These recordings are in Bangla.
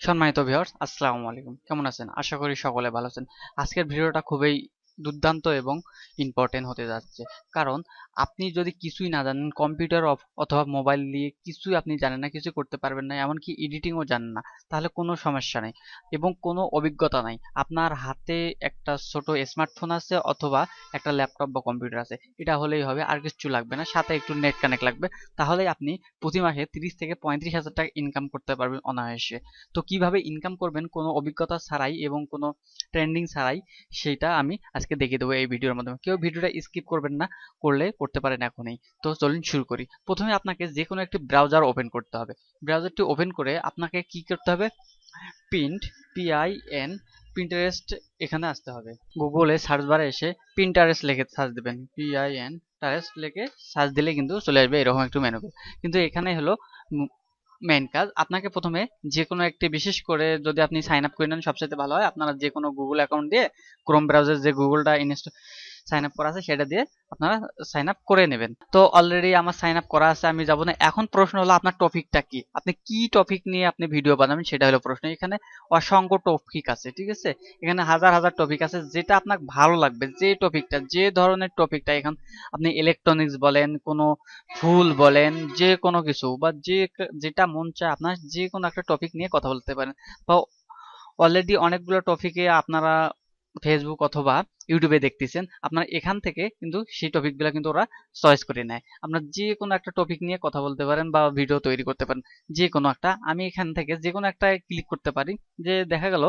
সম্মানিত ভিউয়ার্স আসসালামু আলাইকুম। কেমন আছেন? আশা করি সকলে ভালো আছেন। আজকের ভিডিওটা খুবই দুর্দান্ত এবং ইম্পর্টেন্ট হতে যাচ্ছে। কারণ আপনি যদি কিছুই না জানেন কম্পিউটার অথবা মোবাইল দিয়ে কিছুই আপনি জানেন না, কিছু করতে পারবেন না, এমনকি এডিটিংও জানেন না, তাহলে কোনো সমস্যা নেই এবং কোনো অভিজ্ঞতা নাই। আপনার হাতে একটা ছোট স্মার্টফোন আছে অথবা একটা ল্যাপটপ বা কম্পিউটার আছে, এটা হলেই হবে, আর কিছু লাগবে না, সাথে একটু নেট কানেক্ট লাগবে, তাহলে আপনি প্রতি মাসে তিরিশ থেকে পঁয়ত্রিশ হাজার টাকা ইনকাম করতে পারবেন অনায়াসে। তো কীভাবে ইনকাম করবেন কোনো অভিজ্ঞতা ছাড়াই এবং কোনো ট্রেন্ডিং ছাড়াই, সেটা আমি আজকে দেখিয়ে দেবো এই ভিডিওর মাধ্যমে। কেউ ভিডিওটা স্কিপ করবেন না, করলে করতে পারেন এখনই। তো চলুন শুরু করি। প্রথমে আপনাকে যে কোনো একটি ব্রাউজার ওপেন করতে হবে। ব্রাউজারটি ওপেন করে আপনাকে কি করতে হবে? প্রিন্ট পিআইএন প্রিন্টারেস্ট এখানে আসতে হবে। গুগলে সার্চ বারে এসে প্রিন্টারেস্ট লিখে সার্চ দেবেন। পিআইএন টারেস্ট লিখে সার্চ দিলে কিন্তু চলে আসবে এরকম একটু মেনু কিন্তু এখানে হলো মেইন কাজ। আপনাকে প্রথমে যে কোনো একটি বিশেষ করে যদি আপনি সাইন আপ করে নেন সবচেয়ে ভালো হয় আপনারা যে কোনো গুগল অ্যাকাউন্ট দিয়ে ক্রোম ব্রাউজার যে গুগলটা ইনস্টল সাইন আপ করা আছে, সেটা দিয়ে আপনারা সাইন আপ করে নেবেন। তো অলরেডি আমার সাইন আপ করা আছে, আমি যাব না। এখন প্রশ্ন হলো, আপনার টপিকটা কি? আপনি কি টপিক নিয়ে আপনি ভিডিও বানাবেন, সেটা হলো প্রশ্ন। এখানে অসংখ্য টপিক আছে, ঠিক আছে? এখানে হাজার হাজার টপিক আছে, যেটা আপনার ভালো লাগবে, যে টপিকটা যে ধরনের টপিকটা এখন আপনি ইলেকট্রনিক্স বলেন, কোনো ফুল বলেন, যে কোনো কিছু, বা যে যেটা মন চায়, আপনার যে কোনো একটা টপিক নিয়ে কথা বলতে পারেন। বা অলরেডি অনেকগুলো টপিকে আপনারা ফেসবুক অথবা ইউটিউবে দেখতেছেন, আপনার এখান থেকে কিন্তু সেই টপিকগুলো কিন্তু ওরা চয়েস করে নেয়। আপনার যে কোনো একটা টপিক নিয়ে কথা বলতে পারেন বা ভিডিও তৈরি করতে পারেন যে কোনো একটা। আমি এখান থেকে যে কোনো একটা ক্লিক করতে পারি, যে দেখা গেল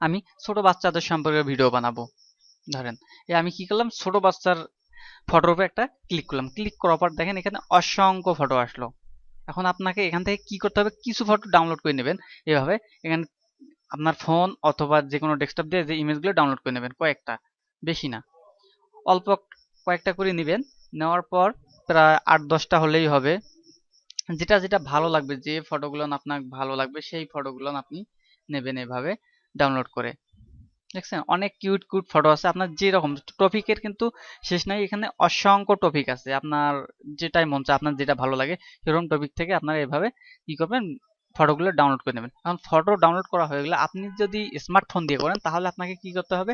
আমি ছোট বাচ্চাদের সম্পর্কে ভিডিও বানাবো। ধরেন, এ আমি কি করলাম? ছোট বাচ্চার ফটোর উপর একটা ক্লিক করলাম। ক্লিক করার পর দেখেন এখানে অসংখ্য ফটো আসলো। এখন আপনাকে এখান থেকে কি করতে হবে? কিছু ফটো ডাউনলোড করে নেবেন। এভাবে এখানে আপনার ফোন অথবা যে কোনো ডেস্কটপ দিয়ে যে ইমেজগুলো ডাউনলোড করে নেবেন, কয়েকটা, বেশি না। অল্প কয়েকটা করে নেবেন, নেওয়ার পর প্রায় আট দশটা হলেই হবে। যেটা যেটা ভালো লাগবে, যে ফটোগুলো আপনার ভালো লাগবে, সেই ফটোগুলো আপনি নেবেন এভাবে ডাউনলোড করে। দেখছেন? অনেক কিউট কিউট ফটো আছে। আপনার যেরকম টপিকের কিন্তু শেষ নাই। এখানে অসংখ্য টপিক আছে। আপনার যেটাই মন চায়, আপনার যেটা ভালো লাগে, সেরকম টপিক থেকে আপনারা এভাবে কি করবেন। ফটোগুলো ডাউনলোড করে নেবেন। এখন ফটো ডাউনলোড করা হয়ে গেলে আপনি যদি স্মার্টফোন দিয়ে করেন, তাহলে আপনাকে কি করতে হবে?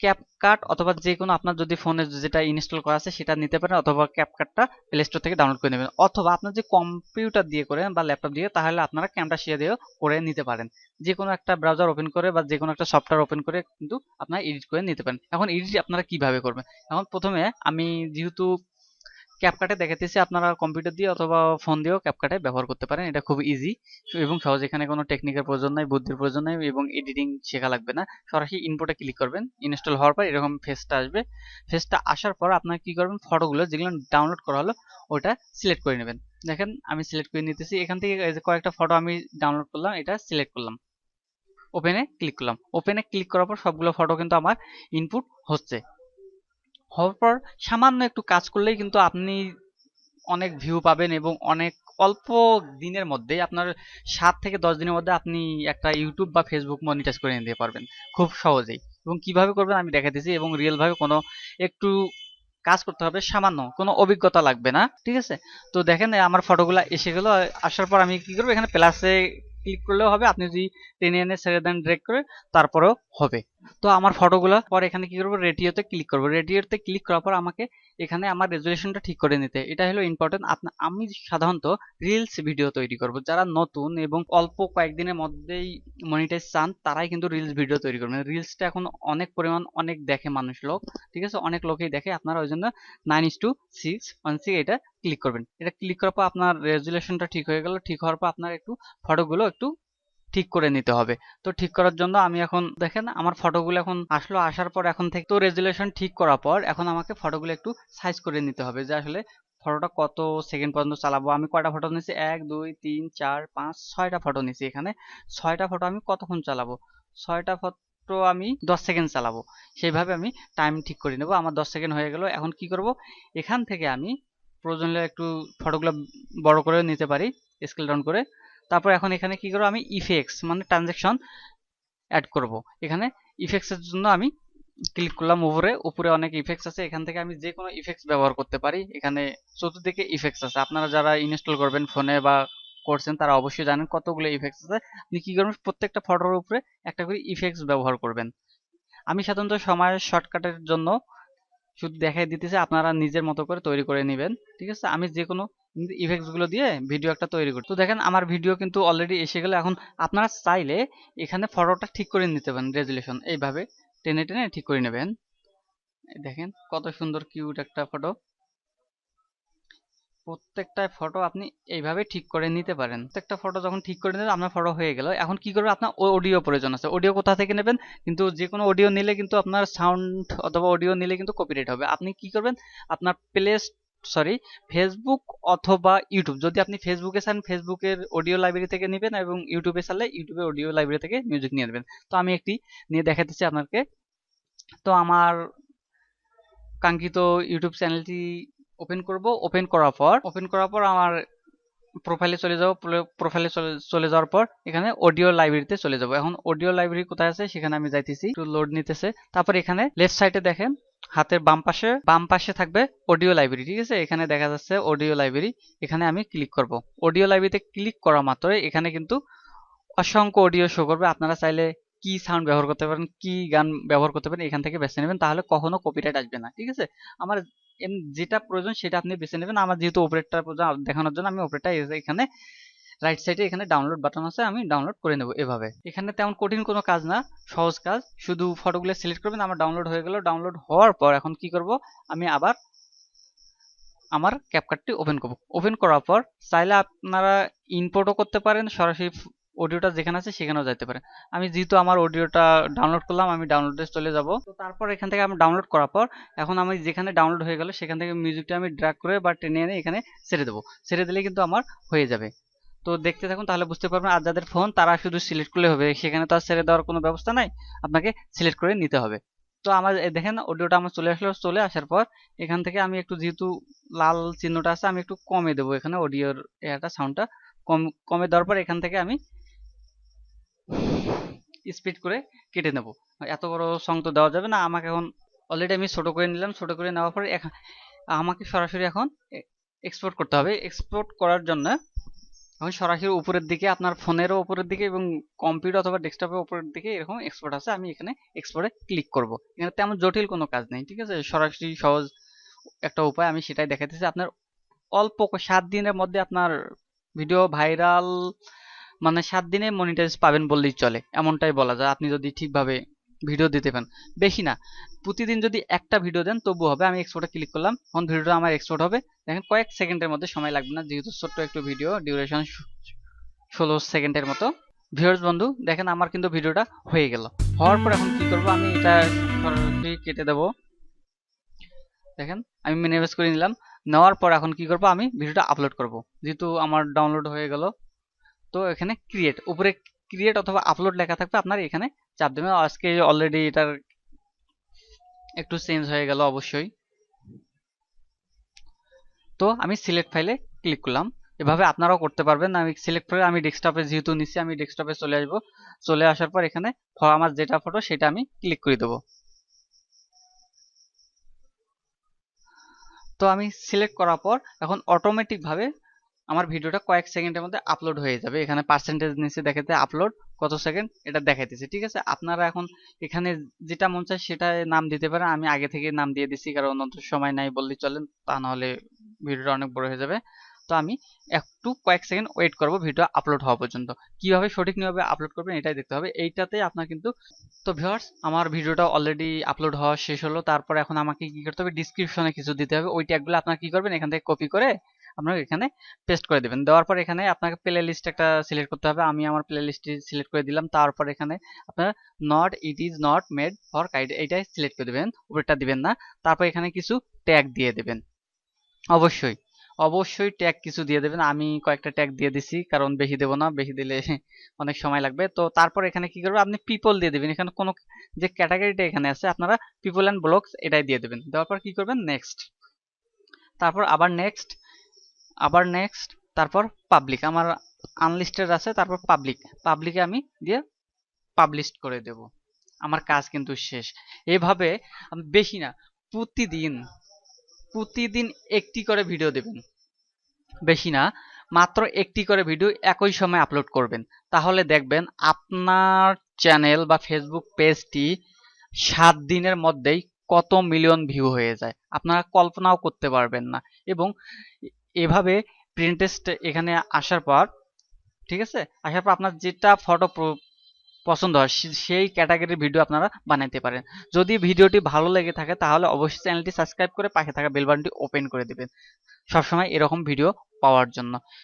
ক্যাপকাট অথবা যে কোনো আপনার যদি ফোনে যেটা ইনস্টল করা আছে, সেটা নিতে পারেন অথবা ক্যাপকাটটা প্লে স্টোর থেকে ডাউনলোড করে নেবেন। অথবা আপনার যে কম্পিউটার দিয়ে করেন বা ল্যাপটপ দিয়ে, তাহলে আপনারা ক্যামেরা শিয়ে দিয়েও করে নিতে পারেন। যে কোনো একটা ব্রাউজার ওপেন করে বা যে কোনো একটা সফটওয়্যার ওপেন করে কিন্তু আপনারা এডিট করে নিতে পারেন। এখন এডিট আপনারা কীভাবে করবেন? এখন প্রথমে আমি যেহেতু ক্যাপকাটে দেখাতেছি আপনারা কম্পিউটার দিয়ে অথবা ফোন দিয়েও ক্যাপকাটে ব্যবহার করতে পারেন। এটা খুব ইজি এবং সহজ। এখানে কোনো টেকনিকের প্রয়োজন নাই, বুদ্ধির প্রয়োজন নাই এবং এডিটিং শেখা লাগবে না। সরাসরি ইনপুটে ক্লিক করবেন। ইনস্টল হওয়ার পর এরকম ফেসটা আসবে। ফেসটা আসার পর আপনারা কি করবেন? ফটোগুলো যেগুলো ডাউনলোড করা হলো, ওটা সিলেক্ট করে নেবেন। দেখেন, আমি সিলেক্ট করে নিতেছি। এখান থেকে কয়েকটা ফটো আমি ডাউনলোড করলাম, এটা সিলেক্ট করলাম। ওপেনে ক্লিক করলাম। ওপেনে ক্লিক করার পর সবগুলো ফটো কিন্তু আমার ইনপুট হচ্ছে। হওয়ার পর সামান্য একটু কাজ করলেই কিন্তু আপনি অনেক ভিউ পাবেন এবং অনেক অল্প দিনের মধ্যে আপনার সাত থেকে দশ দিনের মধ্যে আপনি একটা ইউটিউব বা ফেসবুক মনিটাইজ করে নিতে পারবেন খুব সহজেই। এবং কীভাবে করবেন আমি দেখাতেছি এবং রিয়েলভাবে কোনো একটু কাজ করতে হবে সামান্য, কোনো অভিজ্ঞতা লাগবে না, ঠিক আছে? তো দেখেন, আমার ফটোগুলো এসে গেলো, আসার পর আমি কি করব? এখানে প্লাসে ক্লিক করলেও হবে। আপনি যদি টেনে এনে ছেড়ে দেন ড্রেক করে, তারপরেও হবে। তো আমার ফটোগুলো, পর এখানে কি করব? রেডিওতে ক্লিক করব। রেডিওতে ক্লিক করার পর আমাকে এখানে আমার রেজুলেশনটা ঠিক করে নিতে। এটা হলো ইম্পর্টেন্ট আপনার আমি সাধারণত রিলস ভিডিও তৈরি করব। যারা নতুন এবং অল্প কয়েকদিনের মধ্যেই মনিটাইজ চান, তারাই কিন্তু রিলস ভিডিও তৈরি করবেন রিলসটা এখন অনেক পরিমাণ অনেক দেখে মানুষ লোক। ঠিক আছে? অনেক লোকেই দেখে। আপনারা ওই জন্য nine is two six one six এটা ক্লিক করবেন। এটা ক্লিক করার পর আপনার রেজুলেশনটা ঠিক হয়ে গেল। ঠিক হওয়ার পর আপনার একটু ফটোগুলো একটু ঠিক করে নিতে হবে। তো ঠিক করার জন্য আমি এখন দেখেন, আমার ফটোগুলো এখন আসলো। আসার পর এখন থেকে তো রেজুলেশন ঠিক করার পর এখন আমাকে ফটোগুলো একটু সাইজ করে নিতে হবে যে আসলে ফটোটা কত সেকেন্ড পর্যন্ত চালাবো। আমি কয়টা ফটো নিয়েছি? এক, দুই, তিন, চার, পাঁচ, ছয়টা ফটো নিয়েছি এখানে। ছয়টা ফটো আমি কতক্ষণ চালাবো? ছয়টা ফটো আমি দশ সেকেন্ড চালাবো। সেইভাবে আমি টাইম ঠিক করে নেব। আমার দশ সেকেন্ড হয়ে গেল। এখন কি করব? এখান থেকে আমি প্রয়োজন হলে একটু ফটোগুলো বড় করে নিতে পারি স্কেল ডাউন করে। তারপর এখন এখানে কি করব আমি ইফেক্টস মানে ট্রানজেকশন অ্যাড করব। এখানে ইফেক্টসের জন্য আমি ক্লিক করলাম উপরে উপরে অনেক ইফেক্টস আছে। এখান থেকে আমি যে কোনো ইফেক্টস ব্যবহার করতে পারি। এখানে চতুর্দিকে ইফেক্টস আছে। আপনারা যারা ইনস্টল করবেন ফোনে বা করছেন, তারা অবশ্যই জানেন কতগুলো ইফেক্টস আছে। আপনি কি করবেন? প্রত্যেকটা ফটোর উপরে একটা করে ইফেক্টস ব্যবহার করবেন। আমি সাধারণত সময়ের শর্টকাটের জন্য শুধু দেখাই দিতেছে, আপনারা নিজের মতো করে তৈরি করে নেবেন, ঠিক আছে? আমি যে কোনো ইফেক্টসগুলো দিয়ে ভিডিও একটা তৈরি করি। তো দেখেন, আমার ভিডিও কিন্তু অলরেডি এসে গেলে। এখন আপনারা চাইলে এখানে ফটোটা ঠিক করে নিতে পারেন রেজুলেশন এইভাবে টেনে টেনে ঠিক করে নেবেন। দেখেন, কত সুন্দর কিউট একটা ফটো প্রত্যেকটা ফটো আপনি এইভাবে ঠিক করে নিতে পারেন। প্রত্যেকটা ফটো যখন ঠিক করে নেবেন আপনার ফটো হয়ে গেল। এখন কি করবে? আপনার অডিও প্রয়োজন আছে। অডিও কোথা থেকে নেবেন? কিন্তু যে কোনো অডিও নিলে কিন্তু আপনার সাউন্ড অথবা অডিও নিলে কিন্তু কপিরাইট হবে। আপনি কি করবেন? আপনার প্লে সরি ফেসবুক অথবা ইউটিউব যদি আপনি ফেসবুকে চান ফেসবুকের অডিও লাইব্রেরি থেকে নেবেন এবং ইউটিউবে চাইলে ইউটিউবের অডিও লাইব্রেরি থেকে মিউজিক নিয়ে নেবেন। তো আমি একটি নিয়ে দেখাতেছি আপনাকে। তো আমার কাঙ্ক্ষিত ইউটিউব চ্যানেলটি ওপেন করব। ওপেন করার পর ওপেন করার পর আমার প্রোফাইলে চলে যাব। প্রোফাইলে চলে যাওয়ার পর এখানে অডিও লাইব্রেরিতে চলে যাব। এখন অডিও লাইব্রেরি কোথায় আছে? সেখানে আমি যাইতেছি। একটু লোড নিতেছে। তারপর এখানে লেফট সাইডে দেখেন, হাতের বাম পাশে বাম পাশে থাকবে অডিও লাইব্রেরি ঠিক আছে? এখানে দেখা যাচ্ছে অডিও লাইব্রেরি এখানে আমি ক্লিক করব। অডিও লাইব্রেরিতে ক্লিক করা মাত্রই এখানে কিন্তু অসংখ্য অডিও শো করবে। আপনারা চাইলে কি সাউন্ড ব্যবহার করতে পারেন, কি গান ব্যবহার করতে পারেন, এখান থেকে বেছে নেবেন, তাহলে কখনো কপিরাইট আসবে না, ঠিক আছে? আমার যেটা প্রয়োজন সেটা আপনি বেছে নেবেন। আমার যেহেতু অপারেটর দেখানোর জন্য আমি অপারেটর এখানে রাইট সাইডে এখানে ডাউনলোড বাটন আছে, আমি ডাউনলোড করে নেব এভাবে। এখানে তেমন কঠিন কোনো কাজ না, সহজ কাজ। শুধু ফটোগুলো সিলেক্ট করবেন, আমার ডাউনলোড হয়ে গেল। ডাউনলোড হওয়ার পর এখন কি করব? আমি আবার আমার ক্যাপকার্টটি ওপেন করব। ওপেন করার পর চাইলে আপনারা ইনপোর্টও করতে পারেন, সরাসরি অডিওটা যেখানে আছে সেখানেও যাইতে পারে। আমি যেহেতু আমার অডিওটা ডাউনলোড করলাম, আমি ডাউনলোডে চলে যাব। তো তারপর এখান থেকে আমি ডাউনলোড করার পর, এখন আমি যেখানে ডাউনলোড হয়ে গেল, সেখান থেকে মিউজিকটা আমি ড্র্যাগ করে বা টেনে এনে এখানে ছেড়ে দেবো। ছেড়ে দিলে কিন্তু আমার হয়ে যাবে। তো দেখতে থাকুন, তাহলে বুঝতে পারবেন, আর যাদের ফোন তারা শুধু সিলেক্ট করলে হবে। সেখানে তো আর ছেড়ে দেওয়ার কোনো ব্যবস্থা নাই, আপনাকে সিলেক্ট করে নিতে হবে। তো আমার দেখেন, অডিওটা আমার চলে আসলো, চলে আসার পর এখান থেকে আমি একটু যেহেতু লাল চিহ্নটা আছে, আমি একটু কমে দেবো। এখানে অডিওর এটা সাউন্ডটা কম, কমে দেওয়ার পর এখান থেকে আমি স্পিড করে কেটে নেব। এত বড় সং তো দেওয়া যাবে না, আমাকে এখন অলরেডি আমি ছোট করে নিলাম, ছোট করে নেওয়ার পরে আমাকে সরাসরি এখন এক্সপোর্ট করতে হবে। এক্সপোর্ট করার জন্য এখন সরাসরি উপরের দিকে, আপনার ফোনেরও উপরের দিকে এবং কম্পিউটার অথবা ডেস্কটপের উপরের দিকে এরকম এক্সপোর্ট আছে, আমি এখানে এক্সপোর্টে ক্লিক করব। এখানে তেমন জটিল কোনো কাজ নেই, ঠিক আছে? সরাসরি সহজ একটা উপায় আমি সেটাই দেখাতেছি আপনার অল্প সাত দিনের মধ্যে আপনার ভিডিও ভাইরাল মানে সাত দিনে মনিটাইজ পাবেন বললেই চলে, এমনটাই বলা যায়। আপনি যদি ঠিকভাবে ভিডিও দিতে পারেন। বেশি না, প্রতিদিন যদি একটা ভিডিও দেন, তবু হবে। আমি এক্সপোর্টে ক্লিক করলাম তখন ভিডিওটা আমার এক্সপোর্ট হবে। দেখেন কয়েক সেকেন্ডের মধ্যে সময় লাগবে না, যেহেতু ছোট্ট একটু ভিডিও ডিউরেশন ষোলো সেকেন্ডের মতো। ভিউয়ার্স বন্ধু, দেখেন আমার কিন্তু ভিডিওটা হয়ে গেল। হওয়ার পর এখন কি করব? আমি এটা সরাসরি কেটে দেব? দেখেন, আমি মিনিমাইজ করে নিলাম। নেওয়ার পর এখন কি করব? আমি ভিডিওটা আপলোড করব। যেহেতু আমার ডাউনলোড হয়ে গেল তো এখানে ক্রিয়েট উপরে ক্রিয়েট অথবা আপলোড লেখা থাকবে আপনার এখানে। চাপ দেবেন আজকে অলরেডি এটার একটু চেঞ্জ হয়ে গেল অবশ্যই। তো আমি সিলেক্ট ফাইলে ক্লিক করলাম। এভাবে আপনারাও করতে পারবেন। আমি সিলেক্ট করে আমি ডেস্কটপে যেহেতু নিচ্ছি আমি ডেস্কটপে চলে আসব। চলে আসার পর এখানে আমার যেটা ফটো সেটা আমি ক্লিক করে দেবো। তো আমি সিলেক্ট করার পর এখন অটোমেটিকভাবে আমার ভিডিওটা কয়েক সেকেন্ডের মধ্যে আপলোড হয়ে যাবে। এখানে পার্সেন্টেজ নিচে দেখাতে আপলোড কত সেকেন্ড এটা দেখাইতেছে, ঠিক আছে? আপনারা এখন এখানে যেটা মন চায় সেটা নাম দিতে পারেন। আমি আগে থেকে নাম দিয়ে দিচ্ছি কারণ অত সময় নাই বললেই চলেন তা নাহলে ভিডিওটা অনেক বড় হয়ে যাবে। তো আমি একটু কয়েক সেকেন্ড ওয়েট করব, ভিডিও আপলোড হওয়া পর্যন্ত। কীভাবে সঠিক নিয়মে আপলোড করবেন এটাই দেখতে হবে। এইটাতে আপনার কিন্তু, তো ভিউয়ার্স আমার ভিডিওটা অলরেডি আপলোড হওয়া শেষ হলো। তারপর এখন আমাকে কি করতে হবে? ডিসক্রিপশনে কিছু দিতে হবে। ওই ট্যাগগুলো আপনারা কি করবেন? এখান থেকে কপি করে আপনারা এখানে পেস্ট করে দেবেন। দেওয়ার পর এখানে আপনাকে প্লে লিস্ট একটা সিলেক্ট করতে হবে। আমি আমার প্লে লিস্টটি সিলেক্ট করে দিলাম। তারপর এখানে আপনার not it is not made for kid এইটাই সিলেক্ট করে দেবেন। উপরটা দিবেন না। তারপর এখানে কিছু ট্যাগ দিয়ে দেবেন। অবশ্যই। অবশ্যই ট্যাগ কিছু দিয়ে দেবেন। আমি কয়েকটা ট্যাগ দিয়ে দিছি, কারণ বেশি দেবো না। বেশি দিলে অনেক সময় লাগবে। তো তারপর এখানে কি করবে আপনি পিপল দিয়ে দেবেন। এখানে কোনো যে ক্যাটাগরিটা এখানে আছে, আপনারা পিপল অ্যান্ড ব্লগস এটাই দিয়ে দেবেন। দেওয়ার পর কি করবেন? নেক্সট তারপর আবার নেক্সট আবার নেক্সট তারপর পাবলিক আমার আনলিস্টেড আছে, তারপর পাবলিক পাবলিকে আমি দিয়ে পাবলিশ করে দেব। আমার কাজ কিন্তু শেষ। এভাবে বেশি না, প্রতিদিন প্রতিদিন একটি করে ভিডিও দেবেন। বেশি না, মাত্র একটি করে ভিডিও একই সময় আপলোড করবেন। তাহলে দেখবেন আপনার চ্যানেল বা ফেসবুক পেজটি সাত দিনের মধ্যেই কত মিলিয়ন ভিউ হয়ে যায়। আপনারা কল্পনাও করতে পারবেন না। এবং এভাবে প্রিন্টেস্ট এখানে আসার পর, ঠিক আছে? আসার পর আপনার যেটা ফটো পছন্দ হয় সেই ক্যাটাগরির ভিডিও আপনারা বানাইতে পারেন। যদি ভিডিওটি ভালো লেগে থাকে, তাহলে অবশ্যই চ্যানেলটি সাবস্ক্রাইব করে পাশে থাকা বেল বাটনটি ওপেন করে দেবেন। সবসময় এরকম ভিডিও পাওয়ার জন্য।